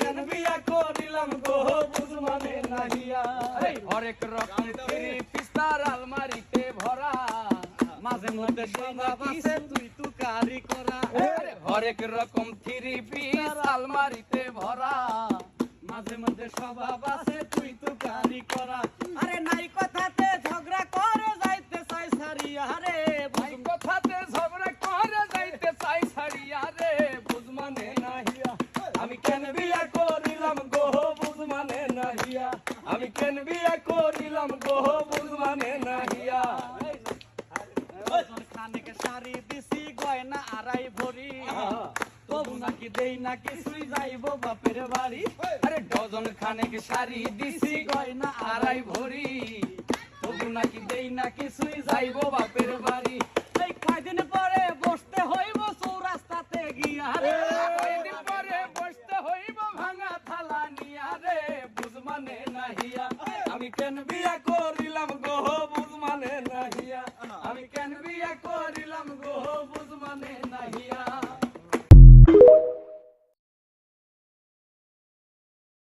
কেন বিয়া করিলাম গো বুঝ মানে নাহিয়া। হরেক রকম ফিরি পিস্তার আলমারিতে ভরা। মাঝে মধ্যে স্বভাব পাশে তুই তু কারি। করা হরেক রকম থ্রি পিস আলমারিতে ভরা। মাঝে মধ্যে স্বভাব আছে তুই তু কারি। করা আরে কেন বিয়া করিলাম গো বুঝ মানে নাহিয়া। খানিক শাড়ি দিছি গয়না আড়াই ভরি। তবু নাকি দেই না কিছুই যাইব বাপের বাড়ি। আরে ডজন খানেক শাড়ি দিছি গয়না আড়াই ভরি। তবু নাকি দেই না কিছুই যাইব বাপের বাড়ি। কেন বিয়া করিলাম গো? বুঝ মানে নাহিয়া।